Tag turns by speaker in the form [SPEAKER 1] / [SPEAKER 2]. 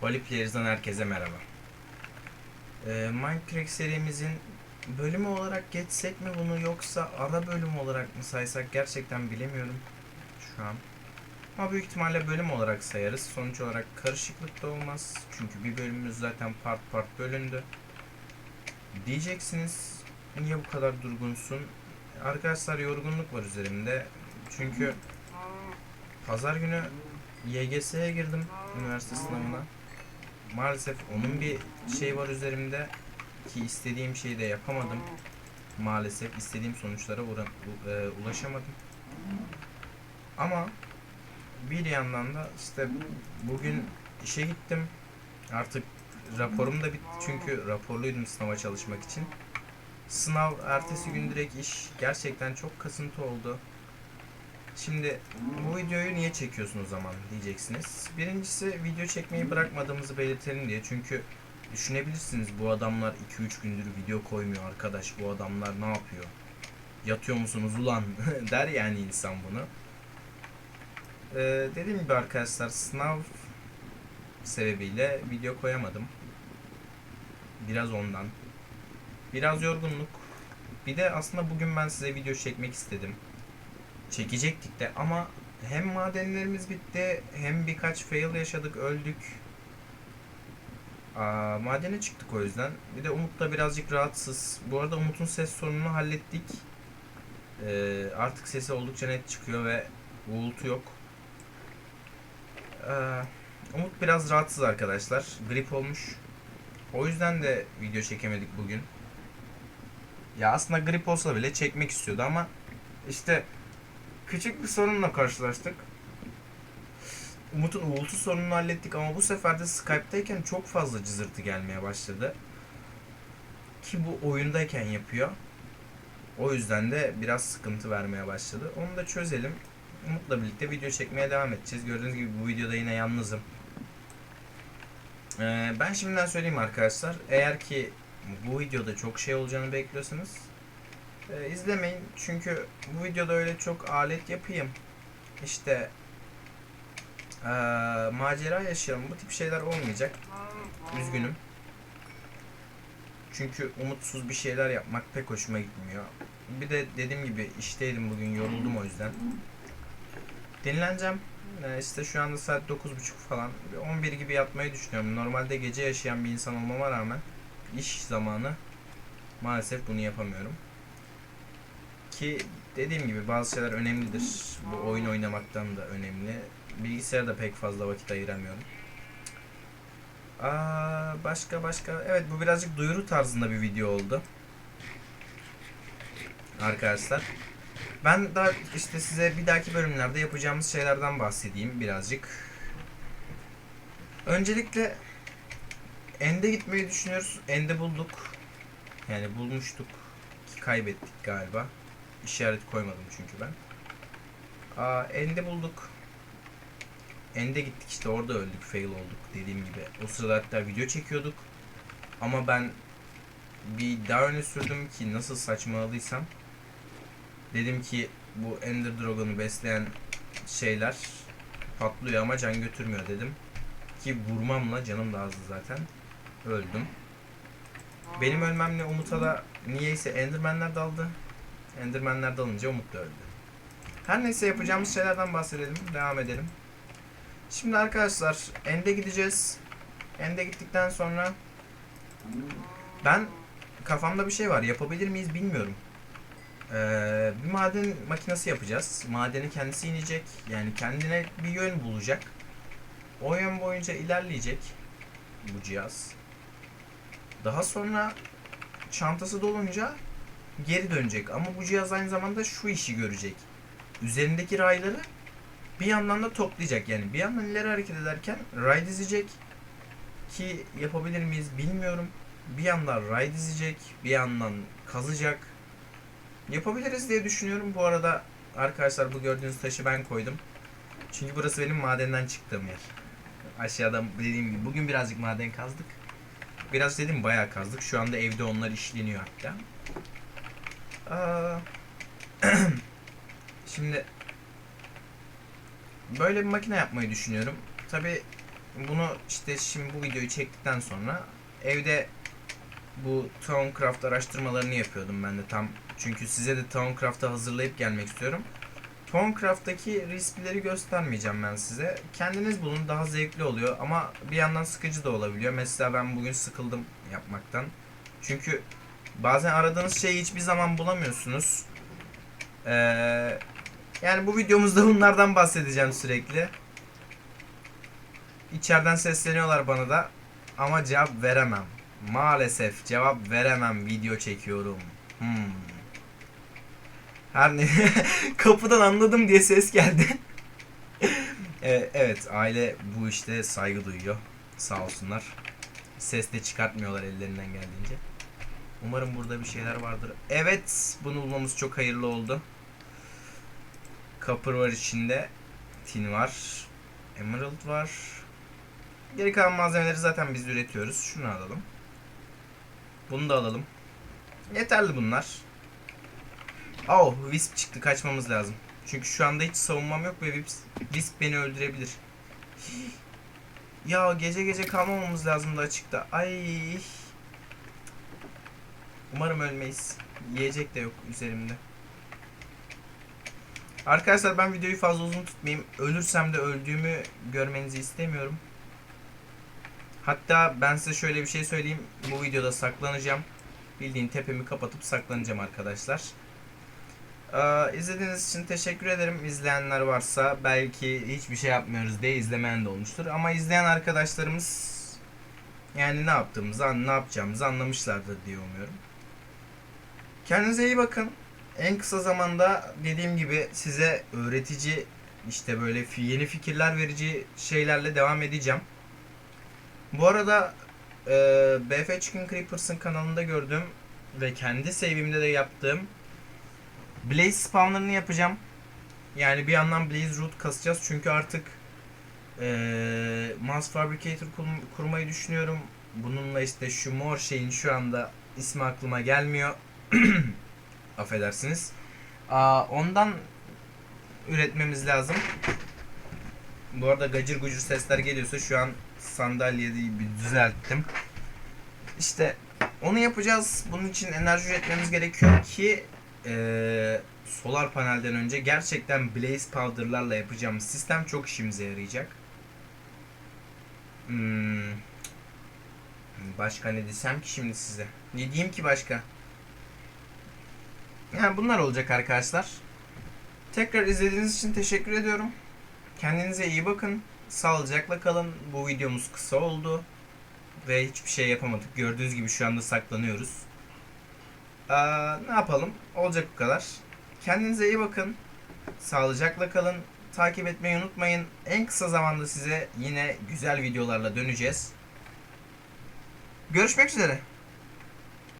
[SPEAKER 1] Players'dan herkese merhaba. Ee, Minecraft serimizin bölümü olarak geçsek mi bunu yoksa ara bölüm olarak mı saysak gerçekten bilemiyorum şu an. Ama büyük ihtimalle bölüm olarak sayarız. Sonuç olarak karışıklık da olmaz. Çünkü bir bölümümüz zaten part part bölündü. Diyeceksiniz niye bu kadar durgunsun? Arkadaşlar yorgunluk var üzerimde. Çünkü pazar günü YGS'ye girdim üniversite sınavına. Maalesef onun bir şey var üzerimde ki istediğim şeyi de yapamadım. Maalesef istediğim sonuçlara e, ulaşamadım. Ama bir yandan da işte bugün işe gittim. Artık raporum da bitti çünkü raporluydum sınava çalışmak için. Sınav ertesi gün direkt iş gerçekten çok kasıntı oldu. Şimdi bu videoyu niye çekiyorsun o zaman diyeceksiniz. Birincisi video çekmeyi bırakmadığımızı belirtelim diye. Çünkü düşünebilirsiniz bu adamlar 2-3 gündür video koymuyor arkadaş. Bu adamlar ne yapıyor? Yatıyor musunuz ulan der yani insan bunu. Ee, dediğim gibi arkadaşlar sınav sebebiyle video koyamadım. Biraz ondan. Biraz yorgunluk. Bir de aslında bugün ben size video çekmek istedim çekecektik de ama hem madenlerimiz bitti hem birkaç fail yaşadık öldük. Aa, madene çıktık o yüzden. Bir de Umut da birazcık rahatsız. Bu arada Umut'un ses sorununu hallettik. Ee, artık sesi oldukça net çıkıyor ve uğultu yok. Ee, Umut biraz rahatsız arkadaşlar. Grip olmuş. O yüzden de video çekemedik bugün. Ya aslında grip olsa bile çekmek istiyordu ama işte küçük bir sorunla karşılaştık. Umut'un uğultu sorununu hallettik ama bu sefer de Skype'dayken çok fazla cızırtı gelmeye başladı. Ki bu oyundayken yapıyor. O yüzden de biraz sıkıntı vermeye başladı. Onu da çözelim. Umut'la birlikte video çekmeye devam edeceğiz. Gördüğünüz gibi bu videoda yine yalnızım. Ee, ben şimdiden söyleyeyim arkadaşlar. Eğer ki bu videoda çok şey olacağını bekliyorsanız e, izlemeyin. Çünkü bu videoda öyle çok alet yapayım. İşte e, macera yaşayalım. Bu tip şeyler olmayacak. Üzgünüm. Çünkü umutsuz bir şeyler yapmak pek hoşuma gitmiyor. Bir de dediğim gibi işteydim bugün yoruldum o yüzden. Dinleneceğim. Ee, işte şu anda saat 9.30 falan. Bir 11 gibi yatmayı düşünüyorum. Normalde gece yaşayan bir insan olmama rağmen iş zamanı maalesef bunu yapamıyorum. Ki dediğim gibi bazı şeyler önemlidir. Bu oyun oynamaktan da önemli. Bilgisayara da pek fazla vakit ayıramıyorum. Aa, başka başka. Evet bu birazcık duyuru tarzında bir video oldu. Arkadaşlar. Ben daha işte size bir dahaki bölümlerde yapacağımız şeylerden bahsedeyim birazcık. Öncelikle End'e gitmeyi düşünüyoruz. End'i bulduk. Yani bulmuştuk. Kaybettik galiba. İşaret koymadım çünkü ben. Aa, End'i bulduk. End'e gittik işte orada öldük, fail olduk dediğim gibi. O sırada hatta video çekiyorduk. Ama ben bir daha öne sürdüm ki nasıl saçmaladıysam. Dedim ki bu Ender Dragon'u besleyen şeyler patlıyor ama can götürmüyor dedim. Ki vurmamla canım da azdı zaten. Öldüm. Benim ölmemle Umut'a da niyeyse Enderman'ler daldı. Enderman'ler dalınca Umut da öldü. Her neyse yapacağımız şeylerden bahsedelim. Devam edelim. Şimdi arkadaşlar End'e gideceğiz. End'e gittikten sonra ben kafamda bir şey var. Yapabilir miyiz bilmiyorum. Ee, bir maden makinesi yapacağız. Madeni kendisi inecek. Yani kendine bir yön bulacak. O yön boyunca ilerleyecek bu cihaz. Daha sonra çantası dolunca geri dönecek. Ama bu cihaz aynı zamanda şu işi görecek. Üzerindeki rayları bir yandan da toplayacak. Yani bir yandan ileri hareket ederken ray dizecek. Ki yapabilir miyiz bilmiyorum. Bir yandan ray dizecek. Bir yandan kazacak. Yapabiliriz diye düşünüyorum. Bu arada arkadaşlar bu gördüğünüz taşı ben koydum. Çünkü burası benim madenden çıktığım yer. Aşağıda dediğim gibi bugün birazcık maden kazdık. Biraz dedim bayağı kazdık. Şu anda evde onlar işleniyor hatta. Aa, Şimdi böyle bir makine yapmayı düşünüyorum. Tabi Bunu işte şimdi bu videoyu çektikten sonra evde bu Towncraft araştırmalarını yapıyordum ben de tam. Çünkü size de Towncraft'ı hazırlayıp gelmek istiyorum. Towncraft'taki riskleri göstermeyeceğim ben size. Kendiniz bulun daha zevkli oluyor ama bir yandan sıkıcı da olabiliyor. Mesela ben bugün sıkıldım yapmaktan. Çünkü bazen aradığınız şeyi hiçbir zaman bulamıyorsunuz. Ee, yani bu videomuzda bunlardan bahsedeceğim sürekli. İçeriden sesleniyorlar bana da ama cevap veremem. Maalesef cevap veremem video çekiyorum. Hmm. Her ne kapıdan anladım diye ses geldi. Ee, evet aile bu işte saygı duyuyor. Sağ olsunlar. Ses de çıkartmıyorlar ellerinden geldiğince. Umarım burada bir şeyler vardır. Evet bunu bulmamız çok hayırlı oldu. Copper var içinde. Tin var. Emerald var. Geri kalan malzemeleri zaten biz üretiyoruz. Şunu alalım. Bunu da alalım. Yeterli bunlar. Oh, Wisp çıktı. Kaçmamız lazım. Çünkü şu anda hiç savunmam yok ve Wisp, beni öldürebilir. Ya gece gece kalmamamız lazımdı açıkta. Ay. Umarım ölmeyiz. Yiyecek de yok üzerimde. Arkadaşlar ben videoyu fazla uzun tutmayayım. Ölürsem de öldüğümü görmenizi istemiyorum. Hatta ben size şöyle bir şey söyleyeyim. Bu videoda saklanacağım. Bildiğin tepemi kapatıp saklanacağım arkadaşlar. Ee, izlediğiniz için teşekkür ederim. İzleyenler varsa belki hiçbir şey yapmıyoruz diye izlemeyen de olmuştur. Ama izleyen arkadaşlarımız yani ne yaptığımızı, ne yapacağımızı anlamışlardır diye umuyorum. Kendinize iyi bakın. En kısa zamanda dediğim gibi size öğretici işte böyle yeni fikirler verici şeylerle devam edeceğim. Bu arada e, BF Chicken Creepers'ın kanalında gördüğüm ve kendi save'imde de yaptığım Blaze spawnlarını yapacağım. Yani bir yandan Blaze Root kasacağız çünkü artık e, Mass Fabricator kur- kurmayı düşünüyorum. Bununla işte şu mor şeyin şu anda ismi aklıma gelmiyor. Affedersiniz. Ondan üretmemiz lazım. Bu arada gacır gucur sesler geliyorsa şu an sandalyeyi bir düzelttim. İşte onu yapacağız. Bunun için enerji üretmemiz gerekiyor ki eee, solar panelden önce gerçekten blaze powder'larla yapacağımız sistem çok işimize yarayacak. Hmm. Başka ne desem ki şimdi size? Ne diyeyim ki başka? Yani bunlar olacak arkadaşlar. Tekrar izlediğiniz için teşekkür ediyorum. Kendinize iyi bakın. Sağlıcakla kalın. Bu videomuz kısa oldu. Ve hiçbir şey yapamadık. Gördüğünüz gibi şu anda saklanıyoruz. Aa, ne yapalım? Olacak bu kadar. Kendinize iyi bakın. Sağlıcakla kalın. Takip etmeyi unutmayın. En kısa zamanda size yine güzel videolarla döneceğiz. Görüşmek üzere.